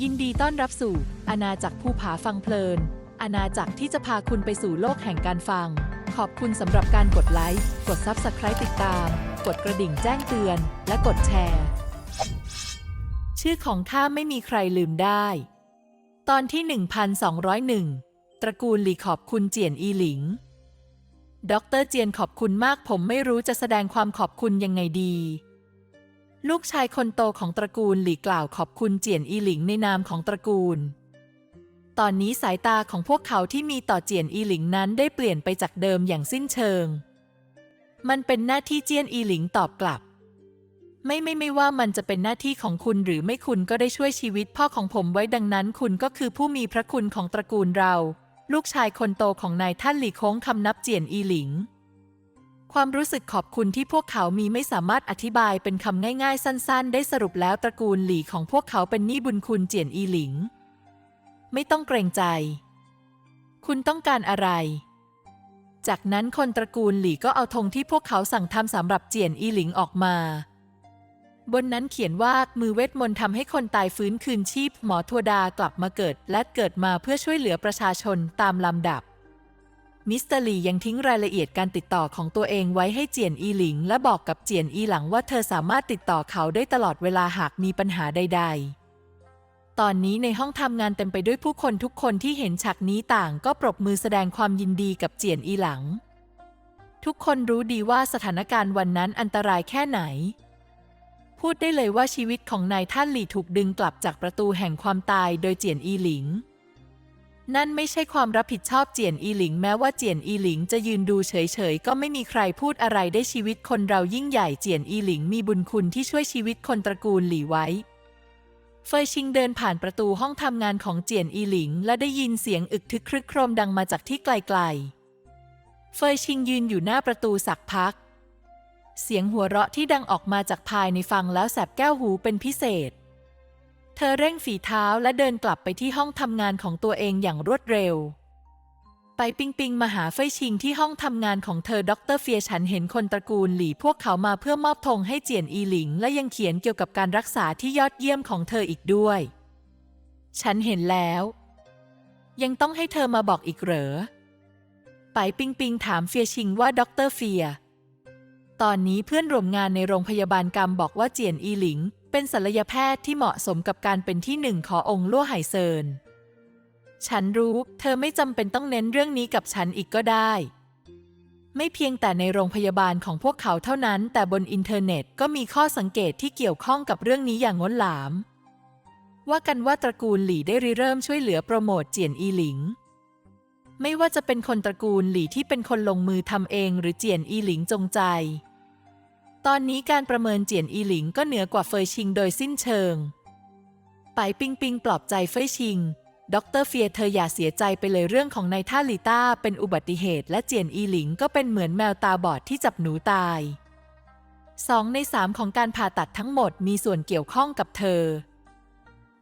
ยินดีต้อนรับสู่อาณาจักรภูผาฟังเพลิน อาณาจักรที่จะพาคุณไปสู่โลกแห่งการฟัง ขอบคุณสำหรับการกดไลค์ กด Subscribe ติดตาม กดกระดิ่งแจ้งเตือน และกดแชร์ ชื่อของข้าไม่มีใครลืมได้ ตอนที่ 1201 ตระกูลหลีขอบคุณเจียนอีหลิง ดรเจียนขอบคุณมากผมไม่รู้จะแสดงความขอบคุณยังไงดี ลูกชายคนโตของตระกูลหลีกล่าวขอบคุณเจียนอีหลิงในนามของตระกูล ตอนนี้สายตาของพวกเขาที่มีต่อเจียนอีหลิงนั้นได้เปลี่ยนไปจากเดิมอย่างสิ้นเชิง มันเป็นหน้าที่เจียนอีหลิงตอบกลับ ไม่ไม่ไม่ว่ามันจะเป็นหน้าที่ของคุณหรือไม่คุณก็ได้ช่วยชีวิตพ่อของผมไว้ดังนั้น คุณก็คือผู้มีพระคุณของตระกูลเรา ลูกชายคนโตของนายท่านหลีโค้งคำนับเจียนอีหลิง ความรู้สึกขอบคุณที่พวกเขามีไม่สามารถอธิบายเป็นคำง่ายๆ สั้น ๆ ได้สรุปแล้วตระกูลหลี่ของพวกเขาเป็นหนี้บุญคุณเจียนอีหลิง ไม่ต้องเกรงใจ คุณต้องการอะไร จากนั้นคนตระกูลหลี่ก็เอาธงที่พวกเขาสั่งทำสำหรับเจียนอีหลิงออกมา บนนั้นเขียนว่ามือเวทมนต์ทำให้คนตายฟื้นคืนชีพหมอทัวดากลับมาเกิดและเกิดมาเพื่อช่วยเหลือประชาชนตามลำดับ มิสเตอร์ลียังทิ้งรายละเอียดการติดต่อของตัวเองไว้ให้เจียนอีหลิง และบอกกับเจียนอีหลังว่าเธอสามารถติดต่อเขาได้ตลอดเวลาหากมีปัญหาใด ๆ ตอนนี้ในห้องทำงานเต็มไปด้วยผู้คนทุกคนที่เห็นฉากนี้ต่างก็ปรบมือแสดงความยินดีกับเจียนอีหลัง ทุกคนรู้ดีว่าสถานการณ์วันนั้นอันตรายแค่ไหน พูดได้เลยว่าชีวิตของนายท่านหลี่ถูกดึงกลับจากประตูแห่งความตายโดยเจียนอีหลิง นั่นไม่ใช่ความรับผิดชอบเจียนอีหลิง แม้ว่าเจียนอีหลิงจะยืนดูเฉยๆ ก็ไม่มีใครพูดอะไรได้ชีวิตคนเรายิ่งใหญ่เจียนอีหลิงมีบุญคุณที่ช่วยชีวิตคนตระกูลหลี่ไว้ เฟยชิงเดินผ่านประตูห้องทำงานของเจียนอีหลิง และได้ยินเสียงอึกทึกครึกโครมดังมาจากที่ไกลๆ เฟยชิงยืนอยู่หน้าประตูสักพัก เสียงหัวเราะที่ดังออกมาจากภายในฟังแล้วแสบแก้วหูเป็นพิเศษ เธอเร่งฝีเท้าและเดินกลับไปที่ห้องทำงานของตัวเองอย่างรวดเร็ว ไปปิงปิงมาหาเฟยชิงที่ห้องทำงานของเธอด็อกเตอร์เฟียฉันเห็นคนตระกูลหลี่พวกเขามาเพื่อมอบธงให้เจียนอีหลิง และยังเขียนเกี่ยวกับการรักษาที่ยอดเยี่ยมของเธออีกด้วย ฉันเห็นแล้ว ยังต้องให้เธอมาบอกอีกเหรอ ไปปิงปิงถามเฟียชิงว่าด็อกเตอร์เฟีย ตอนนี้เพื่อนร่วมงานในโรงพยาบาลกรรมบอกว่าเจียนอีหลิง เป็นศัลยแพทย์ที่เหมาะสมกับการเป็นที่หนึ่งขององค์ลั่วไหเซิน ฉันรู้ เธอไม่จำเป็นต้องเน้นเรื่องนี้กับฉันอีกก็ได้ ไม่เพียงแต่ในโรงพยาบาลของพวกเขาเท่านั้น แต่บนอินเทอร์เน็ตก็มีข้อสังเกตที่เกี่ยวข้องกับเรื่องนี้อย่างง้นหลาม ว่ากันว่าตระกูลหลี่ได้ริเริ่มช่วยเหลือโปรโมทเจียนอีหลิงไม่ว่าจะเป็นคนตระกูลหลี่ที่เป็นคนลงมือทำเองหรือเจียนอีหลิงจงใจ ตอนนี้การประเมินเจียนอีหลิงก็เหนือกว่าเฟยชิงโดยสิ้นเชิง ไปปิงปิงปลอบใจเฟยชิงดรเฟียเธออย่าเสียใจไปเลยเรื่องของนายท่าลิต้าเป็นอุบัติเหตุและเจียนอีหลิงก็เป็นเหมือนแมวตาบอดที่จับหนูตายสองในสามของการผ่าตัดทั้งหมดมีส่วนเกี่ยวข้องกับเธอ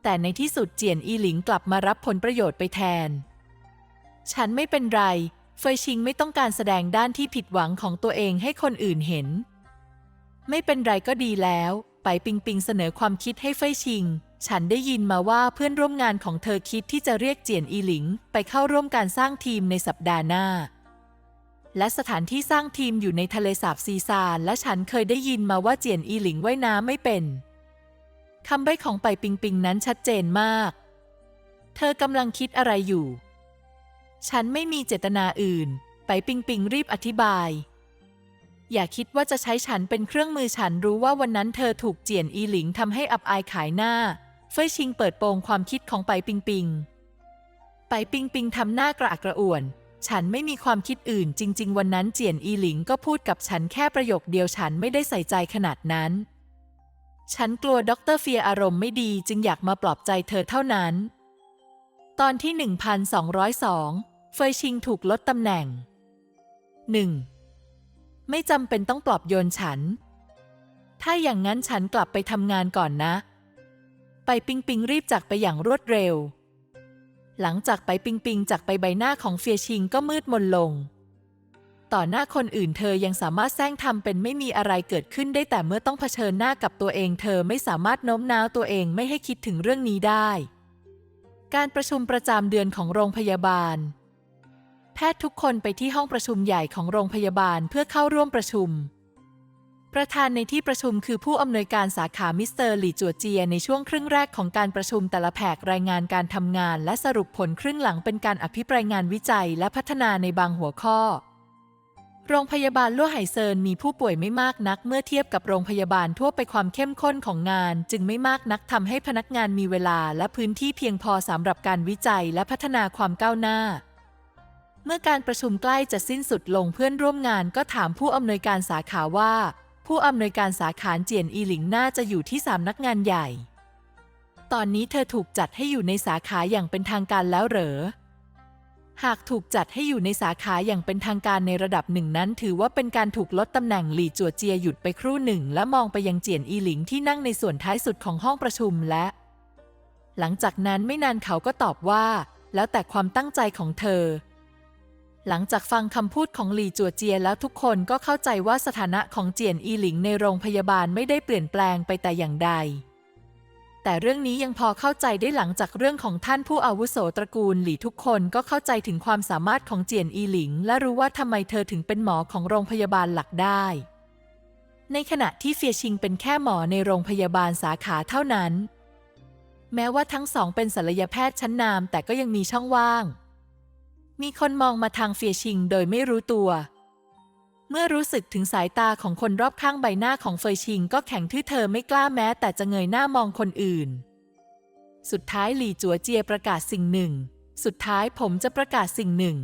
แต่ในที่สุดเจียนอีหลิงกลับมารับผลประโยชน์ไปแทน ฉันไม่เป็นไร เฟยชิงไม่ต้องการแสดงด้านที่ผิดหวังของตัวเองให้คนอื่นเห็น ไม่เป็นไรก็ดีแล้ว ไปปิงปิงเสนอความคิดให้เฟยชิง ฉันได้ยินมาว่าเพื่อนร่วมงานของเธอคิดที่จะเรียกเจียนอีหลิง ไปเข้าร่วมการสร้างทีมในสัปดาห์หน้า และสถานที่สร้างทีมอยู่ในทะเลสาบซีซานและฉันเคยได้ยินมาว่าเจียนอีหลิงว่ายน้ำไม่เป็นคำใบ้ของไปปิงปิงนั้นชัดเจนมาก เธอกำลังคิดอะไรอยู่ ฉันไม่มีเจตนาอื่น ไปปิงปิงรีบอธิบาย อย่าคิดว่าจะใช้ฉันเป็นเครื่องมือฉันรู้ว่าวันนั้นเธอถูกเจียนอีหลิงทำให้อับอายขายหน้า เฟยชิงเปิดโปงความคิดของไปปิงปิง ไปปิงปิงทำหน้ากระอักกระอ่วน ฉันไม่มีความคิดอื่น จริง ๆ วันนั้นเจียนอีหลิงก็พูดกับฉันแค่ประโยคเดียวฉันไม่ได้ใส่ใจขนาดนั้น ฉันกลัวด็อกเตอร์เฟียอารมณ์ไม่ดีจึงอยากมาปลอบใจเธอเท่านั้น ตอนที่ 1202 เฟยชิงถูกลดตำแหน่ง 1. ไม่จำเป็นต้องปลอบโยนฉัน ถ้าอย่างนั้นฉันกลับไปทำงานก่อนนะ ไปปิงปิงรีบจากไปอย่างรวดเร็ว หลังจากไปปิงปิงจากไปใบหน้าของเฟียชิงก็มืดมนลง ต่อหน้าคนอื่นเธอยังสามารถแซงทำเป็นไม่มีอะไรเกิดขึ้นได้แต่เมื่อต้องเผชิญหน้ากับตัวเอง เธอไม่สามารถโน้มน้าวตัวเองไม่ให้คิดถึงเรื่องนี้ได้ การประชุมประจำเดือนของโรงพยาบาล ทย์ทุกคนไปที่ห้องประชุมใหญ่ของโรงพยาบาลเพื่อเข้าร่วมประชุม ประธานในที่ประชุมคือผู้อำนวยการสาขามิสเตอร์หลี่จัวเจียในช่วงครึ่งแรกของการประชุมแต่ละแผกรายงานการทำงาน และสรุปผลครึ่งหลังเป็นการอภิปรายงานวิจัยและพัฒนาในบางหัวข้อ โรงพยาบาลลั่วไหเซินมีผู้ป่วยไม่มากนัก เมื่อเทียบกับโรงพยาบาลทั่วไปความเข้มข้นของงาน จึงไม่มากนักทำให้พนักงานมีเวลาและพื้นที่เพียงพอสำหรับการวิจัยและพัฒนาความก้าวหน้า เมื่อการประชุมใกล้จะสิ้นสุดลงเพื่อนร่วมงานก็ถามผู้อำนวยการสาขาว่า ผู้อำนวยการสาขาเจียนอีหลิงน่าจะอยู่ที่สำนักงานใหญ่ ตอนนี้เธอถูกจัดให้อยู่ในสาขาอย่างเป็นทางการแล้วเหรอ หากถูกจัดให้อยู่ในสาขาอย่างเป็นทางการในระดับหนึ่งนั้น ถือว่าเป็นการถูกลดตำแหน่งหลี่จัวเจียหยุดไปครู่หนึ่ง และมองไปยังเจียนอีหลิงที่นั่งในส่วนท้ายสุดของห้องประชุมและ หลังจากนั้นไม่นานเขาก็ตอบว่า แล้วแต่ความตั้งใจของเธอ หลังจากฟังคำพูดของหลี่จัวเจียแล้วทุกคนก็เข้าใจว่าสถานะของเจียนอีหลิงในโรงพยาบาลไม่ได้เปลี่ยนแปลงไปแต่อย่างใด แต่เรื่องนี้ยังพอเข้าใจได้หลังจากเรื่องของท่านผู้อาวุโสตระกูลหลี่ทุกคนก็เข้าใจถึงความสามารถของเจียนอีหลิง และรู้ว่าทำไมเธอถึงเป็นหมอของโรงพยาบาลหลักได้ ในขณะที่เฟียชิงเป็นแค่หมอในโรงพยาบาลสาขาเท่านั้น แม้ว่าทั้งสองเป็นศัลยแพทย์ชั้นนำแต่ก็ยังมีช่องว่าง มีคนมองมาทางเฟียชิงโดยไม่รู้ตัว เมื่อรู้สึกถึงสายตาของคนรอบข้างใบหน้าของเฟยชิงก็แข็งทื่อเธอไม่กล้าแม้ แต่จะเงยหน้ามองคนอื่น สุดท้ายหลี่จัวเจียประกาศสิ่งหนึ่ง สุดท้ายผมจะประกาศสิ่งหนึ่ง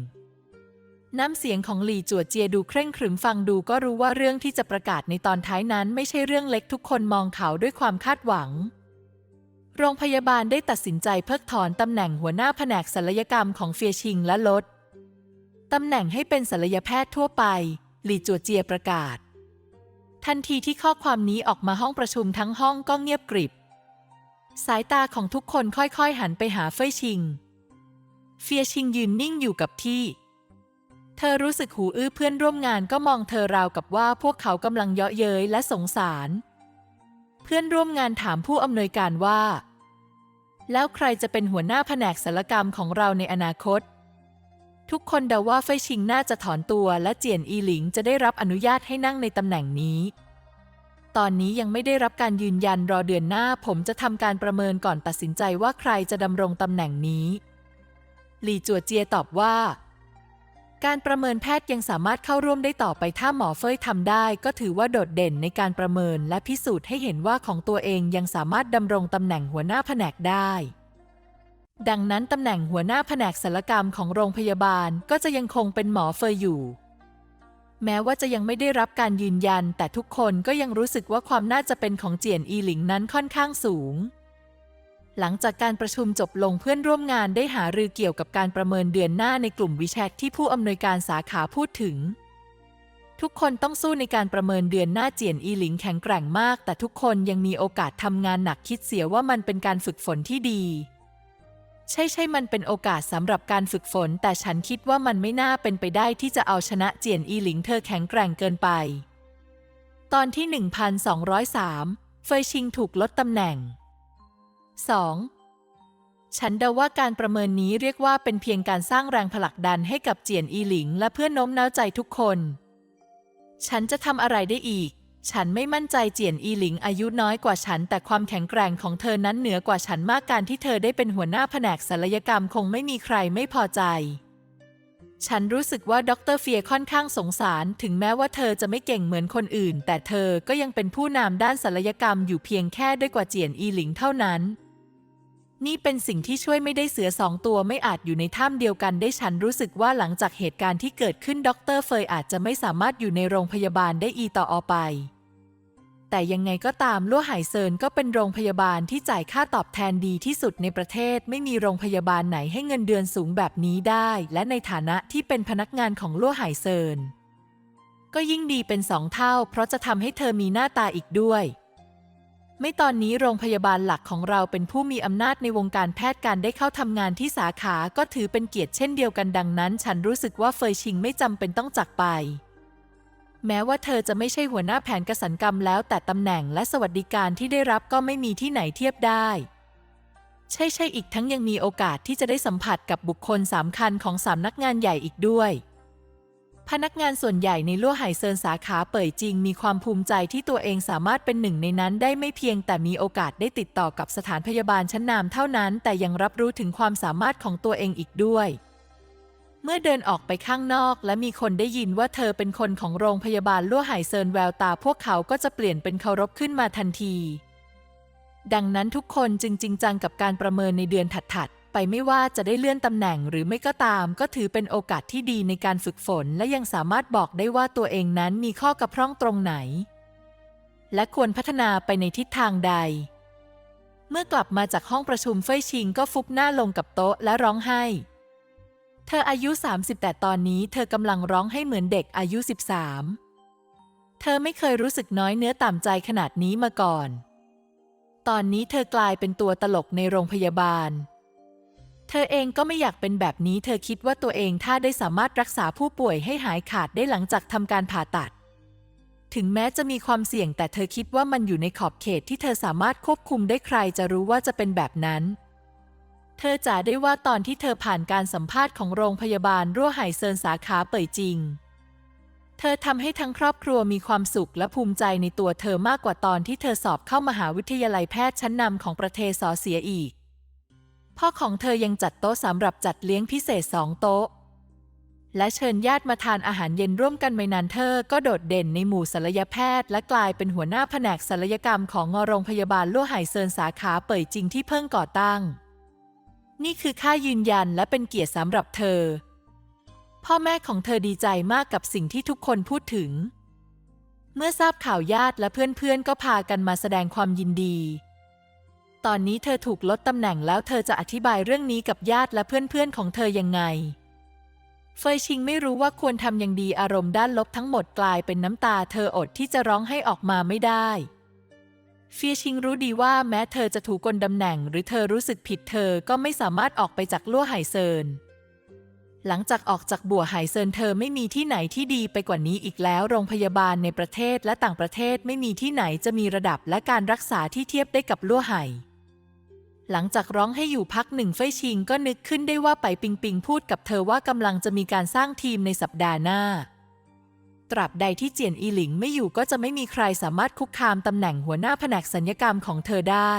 น้ำเสียงของหลี่จัวเจียดูเคร่งขรึมฟังดูก็รู้ว่าเรื่องที่จะประกาศในตอนท้ายนั้นไม่ใช่เรื่องเล็กทุกคนมองเขาด้วยความคาดหวัง โรงพยาบาลได้ตัดสินใจเพิกถอนตำแหน่งหัวหน้าแผนกศัลยกรรมของเฟียชิงและลดตำแหน่งให้เป็นศัลยแพทย์ทั่วไป หลี่จัวเจียประกาศ ทันทีที่ข้อความนี้ออกมาห้องประชุมทั้งห้องก็เงียบกริบ สายตาของทุกคนค่อยๆหันไปหาเฟยชิง เฟียชิงยืนนิ่งอยู่กับที่ เธอรู้สึกหูอื้อเพื่อนร่วมงานก็มองเธอราวกับว่าพวกเขากำลังเยาะเย้ยและสงสาร เพื่อนร่วมงานถามผู้อำนวยการว่า แล้วใครจะเป็นหัวหน้าแผนกศัลกรรมของเราในอนาคต ทุกคนเดาว่าเฟยชิงน่าจะถอนตัวและเจียนอีหลิงจะได้รับอนุญาตให้นั่งในตำแหน่งนี้ ตอนนี้ยังไม่ได้รับการยืนยันรอเดือนหน้าผมจะทำการประเมินก่อนตัดสินใจว่าใครจะดำรงตำแหน่งนี้ หลี่จัวเจียตอบว่า การประเมินแพทย์ยังสามารถเข้าร่วมได้ต่อไปถ้าหมอเฟยทำได้ ก็ถือว่าโดดเด่นในการประเมินและพิสูจน์ให้เห็นว่าของตัวเองยังสามารถดำรงตำแหน่งหัวหน้าแผนกได้ ดังนั้นตำแหน่งหัวหน้าแผนกศัลยกรรมของโรงพยาบาลก็จะยังคงเป็นหมอเฟยอยู่ แม้ว่าจะยังไม่ได้รับการยืนยัน แต่ทุกคนก็ยังรู้สึกว่าความน่าจะเป็นของเจียนอีหลิงนั้นค่อนข้างสูง หลังจากการประชุมจบลงเพื่อนร่วมงานได้หารือเกี่ยวกับการประเมินเดือนหน้าในกลุ่มวิแชทที่ผู้อำนวยการสาขาพูดถึง ทุกคนต้องสู้ในการประเมินเดือนหน้าเจียนอีหลิงแข็งแกร่งมาก แต่ทุกคนยังมีโอกาสทำงานหนักคิดเสียว่ามันเป็นการฝึกฝนที่ดี ใช่ใช่มันเป็นโอกาสสำหรับการฝึกฝน แต่ฉันคิดว่ามันไม่น่าเป็นไปได้ที่จะเอาชนะเจียนอีหลิงเธอแข็งแกร่งเกินไป ตอนที่ 1203 เฟยชิงถูกลดตำแหน่ง 2. ฉันเดาว่าการประเมินนี้เรียกว่าเป็นเพียงการสร้างแรงผลักดันให้กับเจียนอีหลิง และเพื่อนโน้มน้าวใจทุกคน ฉันจะทำอะไรได้อีก ฉันไม่มั่นใจเจียนอีหลิงอายุน้อยกว่าฉัน แต่ความแข็งแกร่งของเธอนั้นเหนือกว่าฉันมากการที่เธอได้เป็นหัวหน้าแผนกศัลยกรรมคงไม่มีใครไม่พอใจฉันรู้สึกว่าดรเฟียค่อนข้างสงสาร ถึงแม้ว่าเธอจะไม่เก่งเหมือนคนอื่น แต่เธอก็ยังเป็นผู้นำด้านศัลยกรรมอยู่เพียงแค่ด้วยกว่าเจียนอีหลิงเท่านั้น นี่เป็นสิ่งที่ช่วยไม่ได้เสือสองตัวไม่อาจอยู่ในถ้ำเดียวกันได้ฉันรู้สึกว่าหลังจากเหตุการณ์ที่เกิดขึ้นดรเฟยอาจจะไม่สามารถอยู่ในโรงพยาบาลได้อีต่อไป แต่ยังไงก็ตามลั่วไหเซินก็เป็นโรงพยาบาลที่จ่ายค่าตอบแทนดีที่สุดในประเทศ ไม่มีโรงพยาบาลไหนให้เงินเดือนสูงแบบนี้ได้ และในฐานะที่เป็นพนักงานของลั่วไหเซินก็ยิ่งดีเป็นสองเท่า เพราะจะทำให้เธอมีหน้าตาอีกด้วย ไม่ตอนนี้โรงพยาบาลหลักของเราเป็นผู้มีอำนาจในวงการแพทย์การได้เข้าทำงานที่สาขาก็ถือเป็นเกียรติเช่นเดียวกันดังนั้น ฉันรู้สึกว่าเฟยชิงไม่จำเป็นต้องจากไป แม้ว่าเธอจะไม่ใช่หัวหน้าแผนกสันกรรมแล้วแต่ตำแหน่งและสวัสดิการที่ได้รับก็ไม่มีที่ไหนเทียบได้ ใช่ใช่อีกทั้งยังมีโอกาสที่จะได้สัมผัสกับบุคคลสำคัญของสำนักงานใหญ่อีกด้วย พนักงานส่วนใหญ่ในลั่วไห่เซินสาขาเป่ยจริง มีความภูมิใจที่ตัวเองสามารถเป็นหนึ่งในนั้นได้ไม่เพียงแต่มีโอกาสได้ติดต่อกับสถานพยาบาลชั้นนำเท่านั้น แต่ยังรับรู้ถึงความสามารถของตัวเองอีกด้วย เมื่อเดินออกไปข้างนอกและมีคนได้ยินว่าเธอเป็นคนของโรงพยาบาลลั่วไห่เซินแววตาพวกเขาก็จะเปลี่ยนเป็นเคารพขึ้นมาทันที ดังนั้นทุกคนจึงจริงจังกับการประเมินในเดือนถัดๆ ไปไม่ว่าจะได้เลื่อนตำแหน่งหรือไม่ก็ตาม ก็ถือเป็นโอกาสที่ดีในการฝึกฝน และยังสามารถบอกได้ว่าตัวเองนั้นมีข้อกระพร่องตรงไหน และควรพัฒนาไปในทิศทางใด เมื่อกลับมาจากห้องประชุมเฟยชิงก็ฟุบหน้าลงกับโต๊ะและร้องไห้ เธออายุ 30 แต่ตอนนี้เธอกำลังร้องให้เหมือนเด็กอายุ 13 เธอไม่เคยรู้สึกน้อยเนื้อต่ำใจขนาดนี้มาก่อน ตอนนี้เธอกลายเป็นตัวตลกในโรงพยาบาล เธอเองก็ไม่อยากเป็นแบบนี้ เธอคิดว่าตัวเองถ้าได้สามารถรักษาผู้ป่วยให้หายขาดได้หลังจากทำการผ่าตัด ถึงแม้จะมีความเสี่ยง แต่เธอคิดว่ามันอยู่ในขอบเขตที่เธอสามารถควบคุมได้ใครจะรู้ว่าจะเป็นแบบนั้น เธอจ๋าได้ว่าตอนที่เธอผ่านการสัมภาษณ์ของโรงพยาบาลรั่วไห่เซินสาขาเป่ยจริง เธอทำให้ทั้งครอบครัวมีความสุขและภูมิใจในตัวเธอมากกว่าตอนที่เธอสอบเข้ามหาวิทยาลัยแพทย์ชั้นนำของประเทศสอเสียอีก พ่อของเธอยังจัดโต๊ะสำหรับจัดเลี้ยงพิเศษสองโต๊ะ และเชิญญาติมาทานอาหารเย็นร่วมกันไม่นานเธอก็โดดเด่นในหมู่ศัลยแพทย์ และกลายเป็นหัวหน้าแผนกศัลยกรรมของโรงพยาบาลลั่ไห่เซินสาขาเป่ยจริงที่เพิ่งก่อตั้ง นี่คือค่ายืนยันและเป็นเกียรติสำหรับเธอ พ่อแม่ของเธอดีใจมากกับสิ่งที่ทุกคนพูดถึง เมื่อทราบข่าวญาติและเพื่อนๆก็พากันมาแสดงความยินดี ตอนนี้เธอถูกลดตำแหน่งแล้วเธอจะอธิบายเรื่องนี้กับญาติและเพื่อนๆของเธอยังไง เฟยชิงไม่รู้ว่าควรทำอย่างดีอารมณ์ด้านลบทั้งหมดกลายเป็นน้ำตาเธออดที่จะร้องให้ออกมาไม่ได้เฟียชิงรู้ดีว่าแม้เธอจะถูกกลตำแหน่ง หรือเธอรู้สึกผิดเธอก็ไม่สามารถออกไปจากลั่วไห่เซิน หลังจากออกจากบัวไห่เซินเธอไม่มีที่ไหนที่ดีไปกว่านี้อีกแล้ว โรงพยาบาลในประเทศและต่างประเทศไม่มีที่ไหนจะมีระดับและการรักษาที่เทียบได้กับลั่วไห่ หลังจากร้องให้อยู่พักหนึ่งเฟยชิงก็นึกขึ้นได้ว่าไปปิงปิงพูดกับเธอว่ากำลังจะมีการสร้างทีมในสัปดาห์หน้า ตราบใดที่เจียนอีหลิงไม่อยู่ก็จะไม่มีใครสามารถคุกคามตำแหน่งหัวหน้าแผนกสัญญกรรมของเธอได้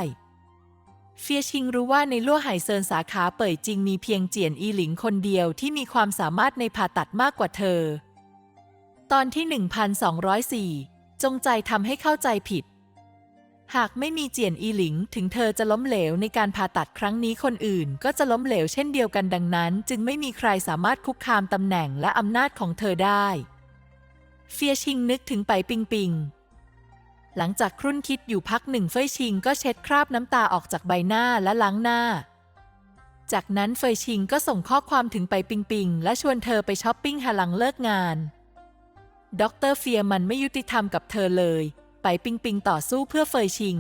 เฟียชิงรู้ว่าในลั่วไห่เซินสาขาเป่ยจริงมีเพียงเจียนอีหลิงคนเดียวที่มีความสามารถในผ่าตัดมากกว่าเธอ ตอนที่ 1204 จงใจทำให้เข้าใจผิด หากไม่มีเจียนอีหลิง ถึงเธอจะล้มเหลวในการผ่าตัดครั้งนี้คนอื่น ก็จะล้มเหลวเช่นเดียวกันดังนั้น จึงไม่มีใครสามารถคุกคามตำแหน่งและอำนาจของเธอได้ เฟียชิงนึกถึงไปปิงปิง หลังจากครุ่นคิดอยู่พักหนึ่งเฟยชิงก็เช็ดคราบน้ำตาออกจากใบหน้าและล้างหน้า จากนั้นเฟยชิงก็ส่งข้อความถึงไปปิงปิง และชวนเธอไปช้อปปิ้งหลังเลิกงานดรเฟียมันไม่ยุติธรรมกับเธอเลย ไปปิงปิงต่อสู้เพื่อเฟยชิง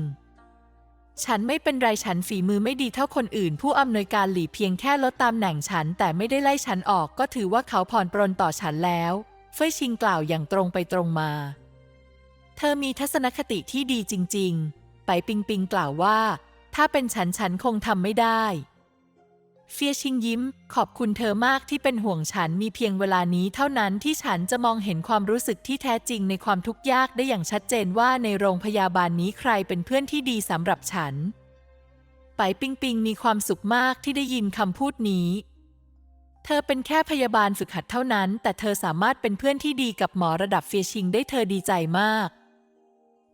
ฉันไม่เป็นไรฉันฝีมือไม่ดีเท่าคนอื่น ผู้อำนวยการหลีเพียงแค่ลดตำแหน่งฉัน แต่ไม่ได้ไล่ฉันออกก็ถือว่าเขาผ่อนปรนต่อฉันแล้ว เฟยชิงกล่าวอย่างตรงไปตรงมา เธอมีทัศนคติที่ดีจริง ๆ ไปปิงปิงกล่าวว่า ถ้าเป็นฉันฉันคงทำไม่ได้ เฟียชิงยิ้ม ขอบคุณเธอมากที่เป็นห่วงฉันมีเพียงเวลานี้เท่านั้นที่ฉันจะมองเห็นความรู้สึกที่แท้จริงในความทุกข์ยากได้อย่างชัดเจนว่าในโรงพยาบาลนี้ใครเป็นเพื่อนที่ดีสำหรับฉัน ไปปิงปิงมีความสุขมากที่ได้ยินคำพูดนี้ เธอเป็นแค่พยาบาลฝึกหัดเท่านั้น แต่เธอสามารถเป็นเพื่อนที่ดีกับหมอระดับเฟียชิงได้เธอดีใจมาก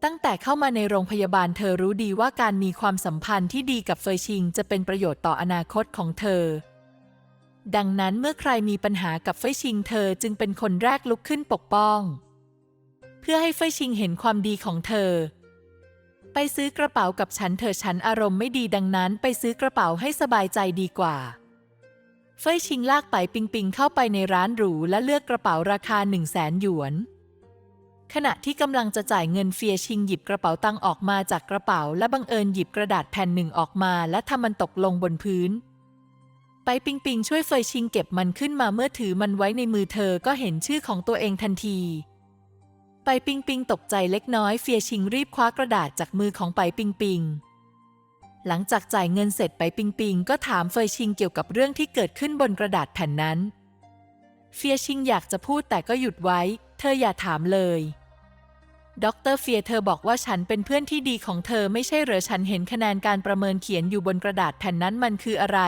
ตั้งแต่เข้ามาในโรงพยาบาลเธอรู้ดีว่าการมีความสัมพันธ์ที่ดีกับเฟยชิง จะเป็นประโยชน์ต่ออนาคตของเธอ ดังนั้นเมื่อใครมีปัญหากับเฟยชิง เธอจึงเป็นคนแรกลุกขึ้นปกป้อง เพื่อให้เฟยชิงเห็นความดีของเธอ ไปซื้อกระเป๋ากับฉันเธอฉันอารมณ์ไม่ดีดังนั้นไปซื้อกระเป๋าให้สบายใจดีกว่าเฟยชิงลากไปปิงปิงเข้าไปในร้านหรูและเลือกกระเป๋าราคา1 0 0 0 0แสนหยวน ขณะที่กำลังจะจ่ายเงินเฟียชิงหยิบกระเป๋าตังออกมาจากกระเป๋า และบังเอิญหยิบกระดาษแผ่นหนึ่งออกมาและทำมันตกลงบนพื้น ไปปิงปิงช่วยเฟยชิงเก็บมันขึ้นมาเมื่อถือมันไว้ในมือเธอก็เห็นชื่อของตัวเองทันที ไปปิงปิงตกใจเล็กน้อยเฟียชิงรีบคว้ากระดาษจากมือของไปปิงปิงหลังจากจ่ายเงินเสร็จไปปิงปิงก็ถามเฟยชิงเกี่ยวกับเรื่องที่เกิดขึ้นบนกระดาษแผ่นนั้น เฟียชิงอยากจะพูดแต่ก็หยุดไว้ เธออย่าถามเลย ด็อกเตอร์เฟียเธอบอกว่าฉันเป็นเพื่อนที่ดีของเธอไม่ใช่เหรอฉันเห็นคะแนนการประเมินเขียนอยู่บนกระดาษแผ่นนั้นมันคืออะไร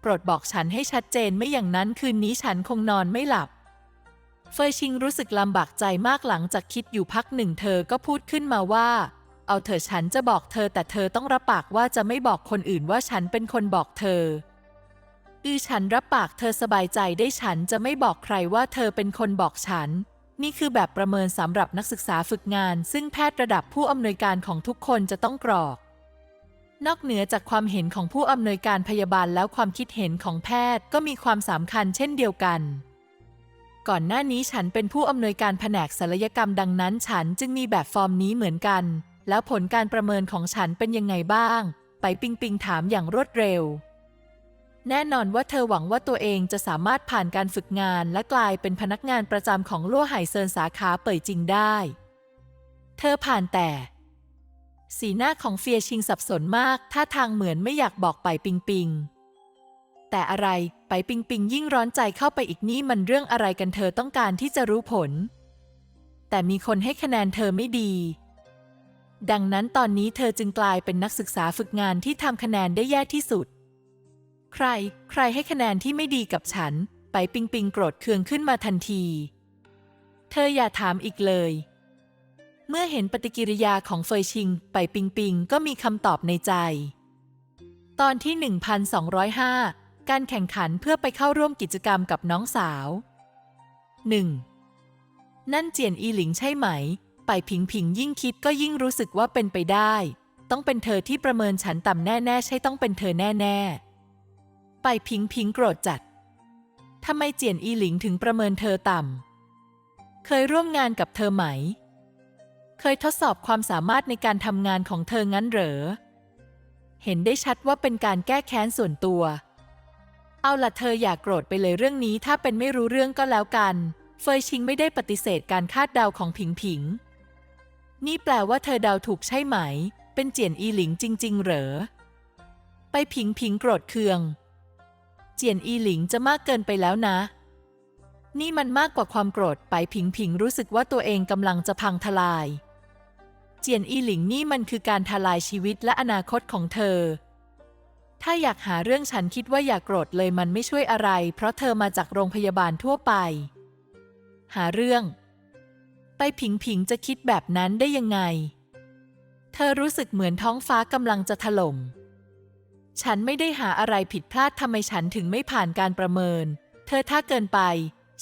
โปรดบอกฉันให้ชัดเจนไม่อย่างนั้นคืนนี้ฉันคงนอนไม่หลับ เฟยชิงรู้สึกลำบากใจมากหลังจากคิดอยู่พักหนึ่งเธอก็พูดขึ้นมาว่า เอาเถอะฉันจะบอกเธอแต่เธอต้องรับปากว่าจะไม่บอกคนอื่นว่าฉันเป็นคนบอกเธออือฉันรับปากเธอสบายใจได้ฉันจะไม่บอกใครว่าเธอเป็นคนบอกฉัน นี่คือแบบประเมินสำหรับนักศึกษาฝึกงาน ซึ่งแพทย์ระดับผู้อำนวยการของทุกคนจะต้องกรอก นอกเหนือจากความเห็นของผู้อำนวยการพยาบาลแล้วความคิดเห็นของแพทย์ก็มีความสำคัญเช่นเดียวกัน ก่อนหน้านี้ฉันเป็นผู้อำนวยการแผนกศัลยกรรมดังนั้น ฉันจึงมีแบบฟอร์มนี้เหมือนกัน แล้วผลการประเมินของฉันเป็นยังไงบ้าง ไปปิงปิงถามอย่างรวดเร็ว แน่นอนว่าเธอหวังว่าตัวเองจะสามารถผ่านการฝึกงานและกลายเป็นพนักงานประจำของลั่วไห่เซินสาขาเป่ยจริงได้ เธอผ่านแต่ สีหน้าของเฟียชิงสับสนมากท่าทางเหมือนไม่อยากบอกไปปิงปิง แต่อะไรไปปิงปิงยิ่งร้อนใจเข้าไปอีกนี่มันเรื่องอะไรกันเธอต้องการที่จะรู้ผล แต่มีคนให้คะแนนเธอไม่ดี ดังนั้นตอนนี้เธอจึงกลายเป็นนักศึกษาฝึกงานที่ทำคะแนนได้แย่ที่สุด ใคร ใครให้คะแนนที่ไม่ดีกับฉัน ไปปิงปิงโกรธเคืองขึ้นมาทันที เธออย่าถามอีกเลย เมื่อเห็นปฏิกิริยาของเฟยชิง ไปปิงปิงก็มีคำตอบในใจ ตอนที่ 1205 การแข่งขันเพื่อไปเข้าร่วมกิจกรรมกับน้องสาว 1. นั่นเจียนอีหลิงใช่ไหม ไปผิงผิงยิ่งคิดก็ยิ่งรู้สึกว่าเป็นไปได้ ต้องเป็นเธอที่ประเมินฉันต่ำแน่ ๆ ใช่ต้องเป็นเธอแน่ ๆ ไปผิงผิงโกรธจัดทำไมเจียนอีหลิงถึงประเมินเธอต่ำ เคยร่วมงานกับเธอไหม เคยทดสอบความสามารถในการทำงานของเธองั้นเหรอ เห็นได้ชัดว่าเป็นการแก้แค้นส่วนตัว เอาล่ะเธออย่ากโกรธไปเลยเรื่องนี้ถ้าเป็นไม่รู้เรื่องก็แล้วกัน เฟยชิงไม่ได้ปฏิเสธการคาดเดาของผิงผิง นี่แปลว่าเธอเดาถูกใช่ไหม เป็นเจียนอีหลิงจริง ๆ เหรอ ไปผิงผิงโกรธเคือง เจียนอีหลิงจะมากเกินไปแล้วนะ นี่มันมากกว่าความโกรธไปผิงผิงรู้สึกว่าตัวเองกำลังจะพังทลาย เจียนอีหลิงนี่มันคือการทลายชีวิตและอนาคตของเธอ ถ้าอยากหาเรื่องฉันคิดว่าอย่ากโกรธเลยมันไม่ช่วยอะไร เพราะเธอมาจากโรงพยาบาลทั่วไป หาเรื่อง ไปผิงผิงจะคิดแบบนั้นได้ยังไง เธอรู้สึกเหมือนท้องฟ้ากำลังจะถล่ม ฉันไม่ได้หาอะไรผิดพลาดทำไมฉันถึงไม่ผ่านการประเมิน เธอถ้าเกินไป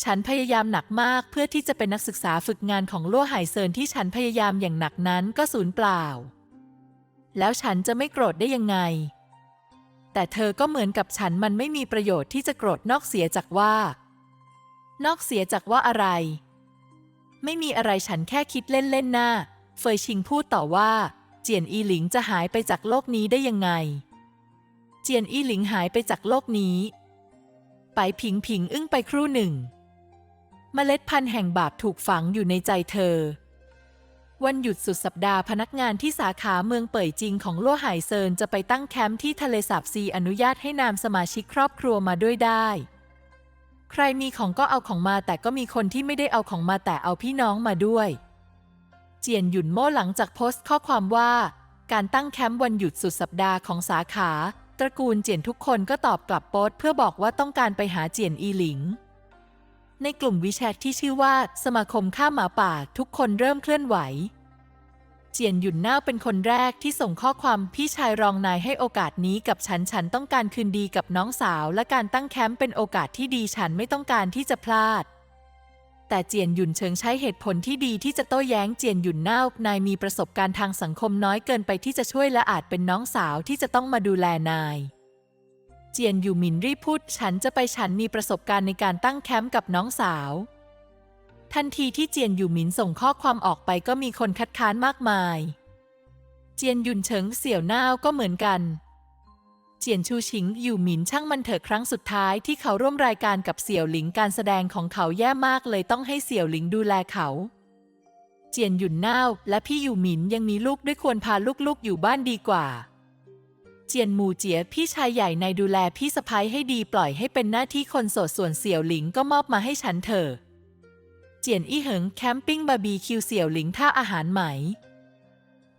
ฉันพยายามหนักมากเพื่อที่จะเป็นนักศึกษาฝึกงานของลั่วไหเซินที่ฉันพยายามอย่างหนักนั้นก็สูญเปล่า แล้วฉันจะไม่โกรธได้ยังไง แต่เธอก็เหมือนกับฉันมันไม่มีประโยชน์ที่จะโกรธนอกเสียจากว่า นอกเสียจากว่าอะไร ไม่มีอะไรฉันแค่คิดเล่นๆหน้า เฟยชิงพูดต่อว่า เจียนอีหลิงจะหายไปจากโลกนี้ได้ยังไง เจียนอี้หลิงหายไปจากโลกนี้ ไปผิงผิงอึ้งไปครู่หนึ่งเมล็ดพันธุ์แห่งบาปถูกฝังอยู่ในใจเธอ วันหยุดสุดสัปดาห์พนักงานที่สาขาเมืองเป่ยจิงของลั่วไหเซินจะไปตั้งแคมป์ที่ทะเลสาบซีอนุญาตให้นามสมาชิกครอบครัวมาด้วยได้ ใครมีของก็เอาของมาแต่ก็มีคนที่ไม่ได้เอาของมาแต่เอาพี่น้องมาด้วย เจียนหยุนโม่หลังจากโพสต์ข้อความว่า การตั้งแคมป์วันหยุดสุดสัปดาห์ของสาขา ตระกูลเจียนทุกคนก็ตอบกลับโพสต์เพื่อบอกว่าต้องการไปหาเจียนอีหลิง ในกลุ่มวิแชทที่ชื่อว่าสมาคมฆ่าหมาป่าทุกคนเริ่มเคลื่อนไหว เจียนหยุนเน่าเป็นคนแรกที่ส่งข้อความพี่ชายรองนายให้โอกาสนี้กับฉันฉันต้องการคืนดีกับน้องสาว และการตั้งแคมป์เป็นโอกาสที่ดีฉันไม่ต้องการที่จะพลาด แต่เจียนหยุนเชิงใช้เหตุผลที่ดีที่จะโต้แย้งเจียนหยุนเน่านายมีประสบการณ์ทางสังคมน้อยเกินไปที่จะช่วยและอาจเป็นน้องสาวที่จะต้องมาดูแลนาย เจียนอยู่หมินรีบพูด ฉันจะไปฉันมีประสบการณ์ในการตั้งแคมป์กับน้องสาว ทันทีที่เจียนอยู่หมินส่งข้อความออกไปก็มีคนคัดค้านมากมาย เจียนหยุนเฉิงเสี่ยวน่าวก็เหมือนกัน เจียนชูชิงอยู่หมินช่างมันเถอะครั้งสุดท้ายที่เขาร่วมรายการกับเสี่ยวหลิงการแสดงของเขาแย่มากเลยต้องให้เสี่ยวหลิงดูแลเขา เจียนหยุนน่าวและพี่อยู่หมินยังมีลูกด้วยควรพาลูกๆอยู่บ้านดีกว่า เจียนหมูเจียพี่ชายใหญ่ในดูแลพี่สะพ้ยให้ดีปล่อยให้เป็นหน้าที่คนโสดส่วนเสี่ยวหลิงก็มอบมาให้ฉันเถอะ เจียนอี้เหิงแคมปิ้งบาร์บีคิวเสี่ยวหลิงท่าอาหารไหม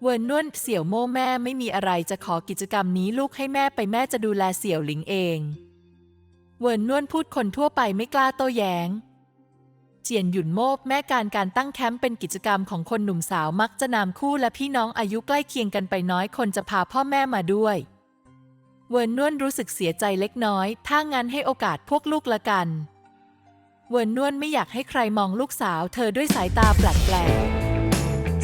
เวิร์นนวลเสี่ยวโม่แม่ไม่มีอะไรจะขอกิจกรรมนี้ลูกให้แม่ไปแม่จะดูแลเสี่ยวหลิงเอง เวิร์นนวลพูดคนทั่วไปไม่กล้าโต้แย้ง เจียนหยุนโมบแม่การการตั้งแคมป์เป็นกิจกรรมของคนหนุ่มสาวมักจะนำคู่และพี่น้องอายุใกล้เคียงกันไปน้อยคนจะพาพ่อแม่มาด้วย เวิร์นนวลรู้สึกเสียใจเล็กน้อย ถ้างั้นให้โอกาสพวกลูกละกัน เวิร์นนวลไม่อยากให้ใครมองลูกสาว เธอด้วยสายตาแปลกๆ